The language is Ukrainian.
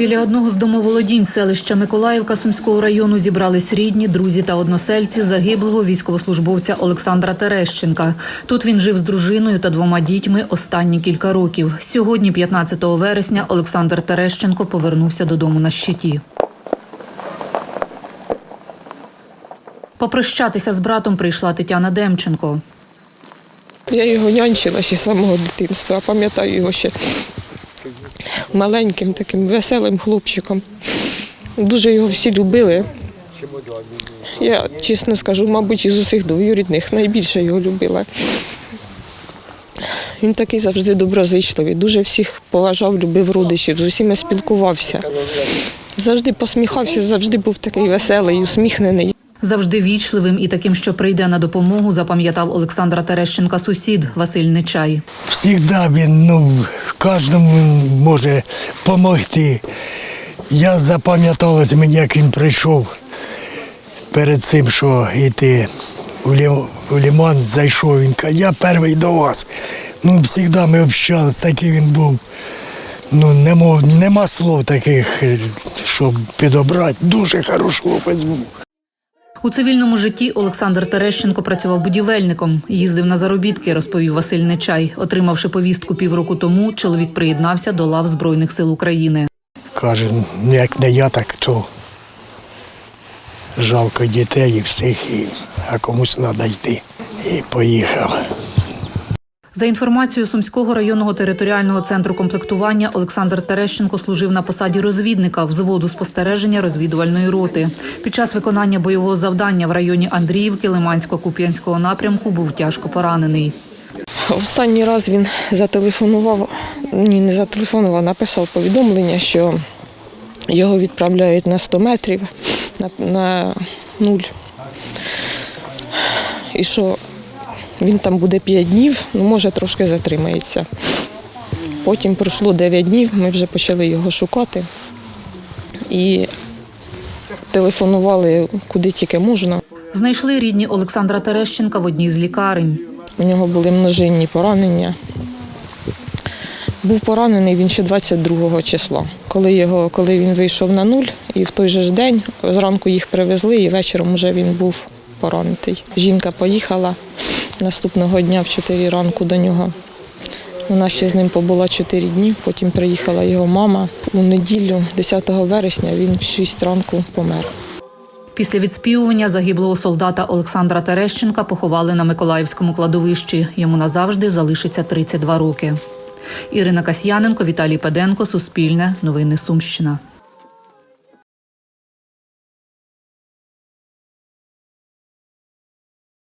Біля одного з домоволодінь селища Миколаївка Сумського району зібрались рідні, друзі та односельці загиблого військовослужбовця Олександра Терещенка. Тут він жив з дружиною та двома дітьми останні кілька років. Сьогодні, 15 вересня, Олександр Терещенко повернувся додому на щиті. Попрощатися з братом прийшла Тетяна Демченко. Я його нянчила ще з самого дитинства, пам'ятаю його ще маленьким, таким веселим хлопчиком. Дуже його всі любили. Я чесно скажу, мабуть, із усіх двоюрідних найбільше його любила. Він такий завжди доброзичливий, дуже всіх поважав, любив родичів, з усіма спілкувався. Завжди посміхався, завжди був такий веселий, усміхнений. Завжди вічливим і таким, що прийде на допомогу, запам'ятав Олександра Терещенка сусід Василь Нечай. Всігда він ну, кожному може допомогти. Я запам'яталось мені, як він прийшов перед цим, що йти у, Лі- у Ліман, зайшов. Він каже, я перший до вас. Ну, завжди ми общались, такий він був. Ну, нема, нема слов таких, щоб підобрати. Дуже хороший хлопець був. У цивільному житті Олександр Терещенко працював будівельником, їздив на заробітки, розповів Василь Нечай. Отримавши повістку півроку тому, чоловік приєднався до лав Збройних сил України. Каже, «Ну, як не я, так то жалко дітей і всіх, і, а комусь треба йти. І поїхав. За інформацією Сумського районного територіального центру комплектування, Олександр Терещенко служив на посаді розвідника взводу спостереження розвідувальної роти. Під час виконання бойового завдання в районі Андріївки Лимансько-Куп'янського напрямку був тяжко поранений. Останній раз він зателефонував, ні, не зателефонував, написав повідомлення, що його відправляють на 100 метрів на, на нуль. І що він там буде 5 днів, ну може трошки затримається. Потім пройшло 9 днів, ми вже почали його шукати і телефонували куди тільки можна. Знайшли рідні Олександра Терещенка в одній з лікарень. У нього були множинні поранення. Був поранений він ще 22 числа. Коли, його, коли він вийшов на нуль, і в той же ж день зранку їх привезли, і вечором вже він був поранений. Жінка поїхала наступного дня в 4 ранку до нього. Вона ще з ним побула 4 дні, потім приїхала його мама. У неділю, 10 вересня, він в 6 ранку помер. Після відспівування загиблого солдата Олександра Терещенка поховали на Миколаївському кладовищі. Йому назавжди залишиться 32 роки. Ірина Касьяненко, Віталій Педенко, Суспільне, Новини Сумщина.